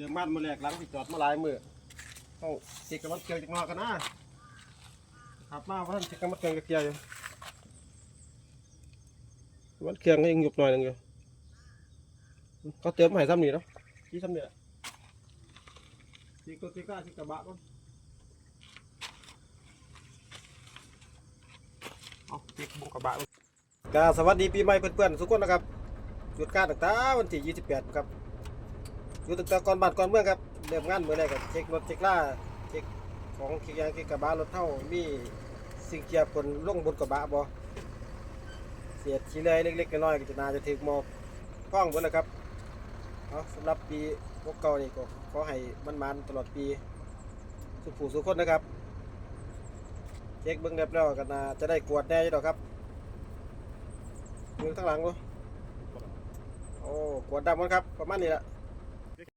เดี๋ยวมันมาแหลกหลังที่จอดมาหลายมือต้องติดกับมันเกลียวจากนอกกันนะขับมาเพราะท่านติดกับมันเกลียวกับเกลียวอยู่มันเครื่องก็ยังหยุบหน่อยหนึงอยู่เขาเติมมาให้ซ้ำนี่เนาะที่ซ้ำนี่แหละที่ก็ที่กล้าที่กระบะก็เอาที่บุกกระบะกาสวัสดีปีใหม่เพื่อนๆทุกคนนะครับหยุดการต่างๆวันที่ 28 ครับ อยู่ตั้งแต่ก่อนบ้านก่อนเมืองครับเริ่มงานเมื่อไรกับเช็ครถเช็คล่าเช็คของเช็คยางเช็คกระบะรถเท่ามีสิ่งเกียร์ปนลงบนกระบะบ่เสียดขี้เลยเล็กๆน้อยๆก็จะน่าจะถึกหมอกพ้องหมดแล้วครับเอาสำหรับปีพวกเก่านี่ก็ขอให้มันมันตลอดปีสุขผู้สุขคนนะครับ เช็คเบื้องเรียบร้อยกันนะจะได้กวดแน่อยู่ดอกครับมือทั้างหลังบ่โอ้กวดดำมันครับ ประมาณนี้แหละ